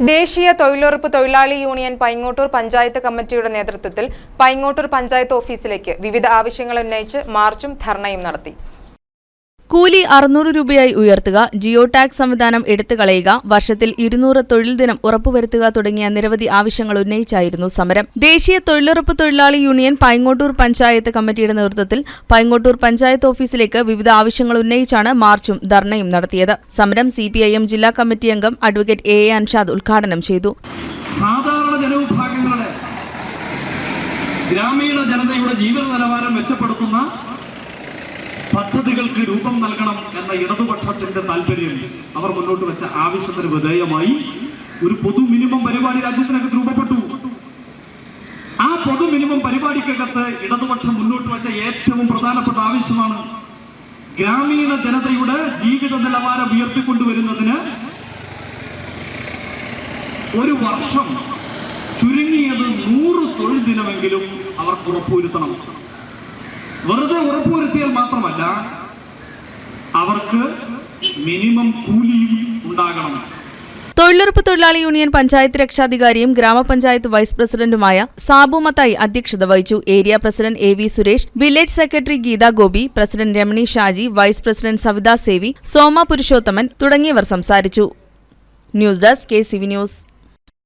ദേശീയ തൊഴിലുറപ്പ് തൊഴിലാളി യൂണിയൻ പൈങ്ങോട്ടൂർ പഞ്ചായത്ത് കമ്മിറ്റിയുടെ നേതൃത്വത്തിൽ പൈങ്ങോട്ടൂർ പഞ്ചായത്ത് ഓഫീസിലേക്ക് വിവിധ ആവശ്യങ്ങൾ ഉന്നയിച്ച് മാർച്ചും ധർണയും നടത്തി. കൂലി അറുന്നൂറ് രൂപയായി ഉയർത്തുക ജിയോ ടാക്സ് സംവിധാനം എടുത്തു കളയുക വർഷത്തിൽ ഇരുന്നൂറ് തൊഴിൽ ദിനം ഉറപ്പുവരുത്തുക തുടങ്ങിയ നിരവധി ആവശ്യങ്ങൾ ഉന്നയിച്ചായിരുന്നു സമരം. ദേശീയ തൊഴിലുറപ്പ് തൊഴിലാളി യൂണിയൻ പൈങ്ങോട്ടൂർ പഞ്ചായത്ത് കമ്മിറ്റിയുടെ നേതൃത്വത്തിൽ പൈങ്ങോട്ടൂർ പഞ്ചായത്ത് ഓഫീസിലേക്ക് വിവിധ ആവശ്യങ്ങൾ ഉന്നയിച്ചാണ് മാർച്ചും ധർണയും നടത്തിയത്. സമരം സി ജില്ലാ കമ്മിറ്റി അംഗം അഡ്വക്കേറ്റ് എ എ അൻഷാദ് ഉദ്ഘാടനം ചെയ്തു. സാധാരണ ഗ്രാമീണ ജനതയുടെ ജീവിത നിലവാരം മെച്ചപ്പെടുത്തുന്ന പദ്ധതികൾക്ക് രൂപം നൽകണം എന്ന ഇടതുപക്ഷത്തിന്റെ താല്പര്യം അവർ മുന്നോട്ട് വെച്ച ആവശ്യത്തിന് വിധേയമായി ഒരു പൊതു മിനിമം പരിപാടി രാജ്യത്തിനകത്ത് രൂപപ്പെട്ടു. ആ പൊതു മിനിമം പരിപാടിക്കകത്ത് ഇടതുപക്ഷം മുന്നോട്ട് വെച്ച ഏറ്റവും പ്രധാനപ്പെട്ട ആവശ്യമാണ് ഗ്രാമീണ ജനതയുടെ ജീവിത നിലവാരം ഉയർത്തിക്കൊണ്ടുവരുന്നതിന് ഒരു വർഷം ചുരുങ്ങിയത് നൂറ് തൊഴിൽ ദിനമെങ്കിലും അവർക്ക് ഉറപ്പുവരുത്തണം. വെറുതെ ഉറപ്പുവരുത്തിയാൽ മാത്രമല്ല അവർക്ക് മിനിമം കൂലിയും ഉണ്ടാകണം. തൊഴിലുറപ്പ് തൊഴിലാളി യൂണിയൻ പഞ്ചായത്ത് രക്ഷാധികാരിയും ഗ്രാമപഞ്ചായത്ത് വൈസ് പ്രസിഡന്റുമായ സാബു മത്തായി അധ്യക്ഷത വഹിച്ചു. Area president A V Suresh village secretary Geetha Gopi president Ramani Shaji vice president Savitha Sevi Soma Purushothaman തുടങ്ങിയവർ സംസാരിച്ചു. News desk K C V news.